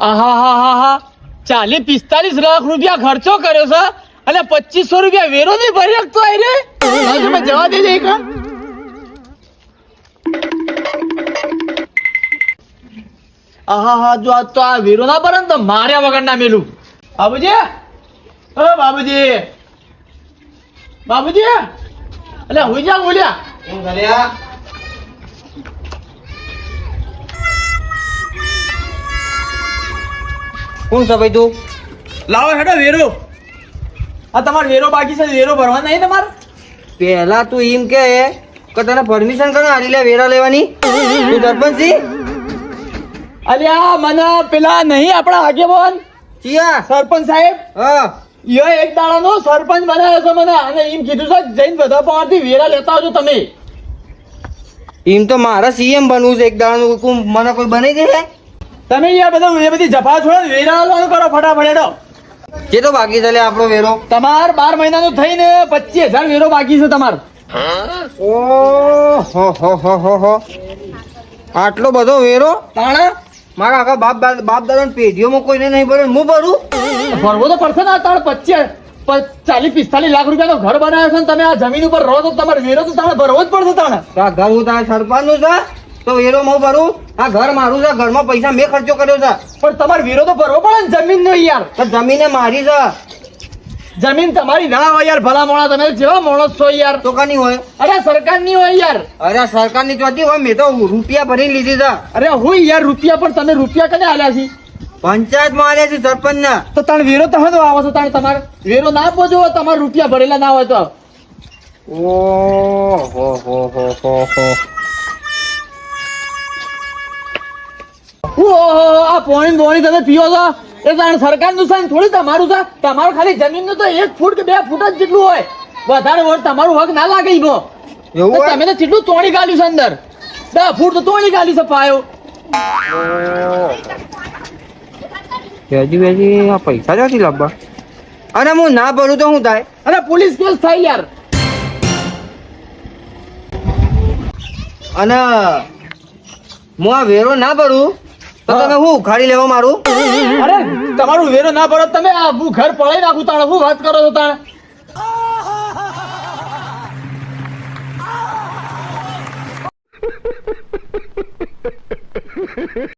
આહા હા હા હા ચાલીસ પિસ્તાલીસ લાખ રૂપિયા ખર્ચો કર્યો છે અને પચીસો રૂપિયા વેરો નહીં ભરી શકતો આય રે જવા દેજે જો આ તો આ વેરો ના ભરે તો માર્યા વગર ના મેલું. બાબુજી? ઓ બાબુજી. બાબુજી? એટલે હુઈ જા, બોલ્યા. કોણ છે ભાઈ તું? લાવો હેડો વેરો. આ તમારો વેરો બાકી છે વેરો ભરવા નહીં તમારે? પહેલા તું એમ કે કે તને પરમિશન કરે આરી લે વેરા લેવાની. તું સરપંચ? છી અલ્યા મને પેલા નહીં આપણા આગેવાન? ચિયા. સરપંચ સાહેબ? હા. યો એક દાડાનો સરપંચ બનાવ્યો છે મને અને એમ કીધું છે જઈને બધા પાસેથી વેરા લેતા આવજો તમે. એમ તો મારા સીએમ બનવું છે એક દાડાનું મને કોઈ બની દે છે તમે યાર બધા એ બધી જફા છોડો વેરા કરો ફટાફટ એડો જે તો બાકી ચાલે આપણો વેરો? તમાર બાર નો થઈને પચીસ હજાર વેરો બાકી છે તમાર. ઓ હો હો હો હો. હો આટલો બધો વેરો? તાણા? મારા આખા બાપ બાપ દાદા પેઢીઓમાં કોઈને નહીં ભરે હું ભરું? ભરવો તો પડશે ને તાણ પચીસ ચાલીસ પિસ્તાલીસ લાખ રૂપિયાનો ઘર બનાવ્યો છે ને તમે આ જમીન ઉપર રહો તો તમારે વેરો તો તાણે ભરવો જ પડશે તાણે. ઘર હું તારે સરપંચનું છે તો વેરો હું ભરું? આ ઘર મારું છે ઘરમાં પૈસા મેં ખર્ચો કર્યો છે. પણ તમારે વેરો તો ભરવો પડે ને જમીન નો યાર. તો જમીને મારી છે. જમીન તમારી ના હોય યાર ભલા મોણા તમે જેવા માણસ છો યાર. તો કાની હોય? અરે સરકારની હોય યાર. અરે સરકારની ચોથી હોય મેં તો રૂપિયા ભરી લીધી છે. અરે હું યાર રૂપિયા પણ તમે રૂપિયા કને આલ્યા છે? પંચાયતમાં આલ્યા છે સરપંચ ના તો તાણ વેરો તો હદો આવો છો તાણ તમારે? વેરો ના પહોંચો તમારે રૂપિયા ભરેલા ના હોય તો. ઓ હો હો હો હો. ઓહો આ પોણી પોણી તમે પીઓ છો? એ તાણ સરકારનું છે થોડી તમારું છે? તમારું ખાલી જમીનનું તો એક ફૂટ કે બે ફૂટ જ જેટલું હોય. વધારે વોટ તમારું હક ના લાગે ઈનો એવું તમે તો કેટલું તોડી કાઢ્યું છે અંદર? દસ ફૂટ તો તોડી કાઢ્યું છે પાયો. હજી હજી આ પૈસા નથી લાવવા? અને હું ના ભરું તો શું થાય? અરે પોલીસ કેસ થાય યાર. અને હું આ વેરો ના ભરું? હું ઉખાડી લેવા મારું? તમારું વેરો ના ભરો તમે આ હું ઘર પડાઈ નાખું તાણે. હું વાત કરો છો તાણે?